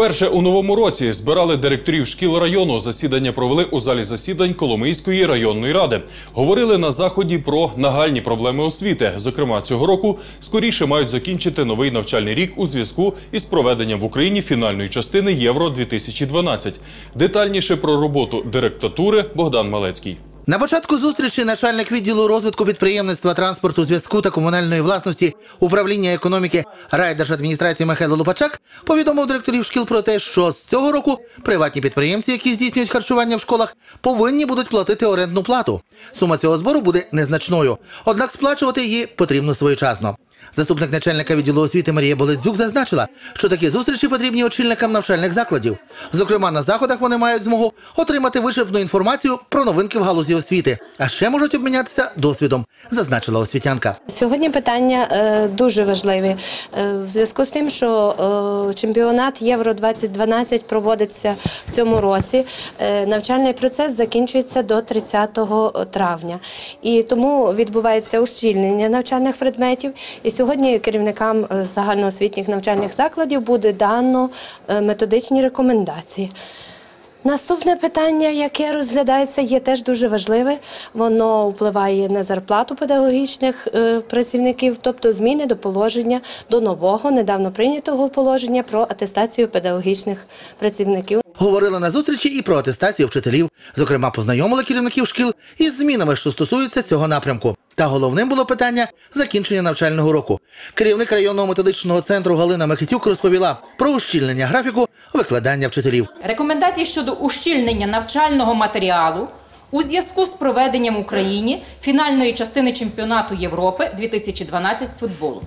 Вперше у новому році збирали директорів шкіл району. Засідання провели у залі засідань Коломийської районної ради. Говорили на заході про нагальні проблеми освіти. Зокрема, цього року скоріше мають закінчити новий навчальний рік у зв'язку із проведенням в Україні фінальної частини Євро 2012 Детальніше про роботу директатури Богдан Малецький. На початку зустрічі начальник відділу розвитку підприємництва, транспорту, зв'язку та комунальної власності управління економіки райдержадміністрації Михайло Лопачак повідомив директорів шкіл про те, що з цього року приватні підприємці, які здійснюють харчування в школах, повинні будуть платити орендну плату. Сума цього збору буде незначною, однак сплачувати її потрібно своєчасно. Заступник начальника відділу освіти Марія Боледзюк зазначила, що такі зустрічі потрібні очільникам навчальних закладів. Зокрема, на заходах вони мають змогу отримати вичерпну інформацію про новинки в галузі освіти, а ще можуть обмінятися досвідом, зазначила освітянка. Сьогодні питання е, дуже важливі е, в зв'язку з тим, що е, чемпіонат Євро 2012 проводиться в цьому році. Е, навчальний процес закінчується до 30 травня, і тому відбувається ущільнення навчальних предметів. І сьогодні керівникам е, загальноосвітніх навчальних закладів буде дано е, методичні рекомендації. Наступне питання, яке розглядається, є теж дуже важливе. Воно впливає на зарплату педагогічних е, працівників, тобто зміни до положення до нового, недавно прийнятого положення про атестацію педагогічних працівників. Говорили на зустрічі і про атестацію вчителів. Зокрема, познайомили керівників шкіл із змінами, що стосуються цього напрямку. Та головним було питання закінчення навчального року. Керівник районного методичного центру Галина Микитюк розповіла про ущільнення графіку викладання вчителів. Рекомендації щодо ущільнення навчального матеріалу у зв'язку з проведенням в Україні фінальної частини чемпіонату Європи 2012 з футболу.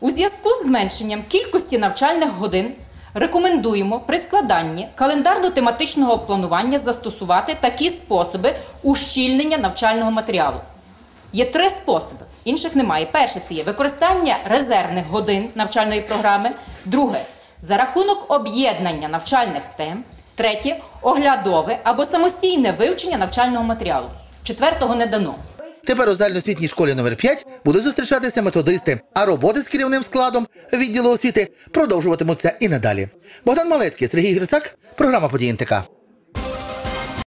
У зв'язку з зменшенням кількості навчальних годин рекомендуємо при складанні календарно-тематичного планування застосувати такі способи ущільнення навчального матеріалу. Є три способи, інших немає. Перше це є використання резервних годин навчальної програми. Друге за рахунок об'єднання навчальних тем. Третє оглядове або самостійне вивчення навчального матеріалу. Четвертого не дано. Тепер у загальноосвітній школі номер 5 будуть зустрічатися методисти, а роботи з керівним складом відділу освіти продовжуватимуться і надалі. Богдан Малецький, Сергій Грицак, програма «Події НТК».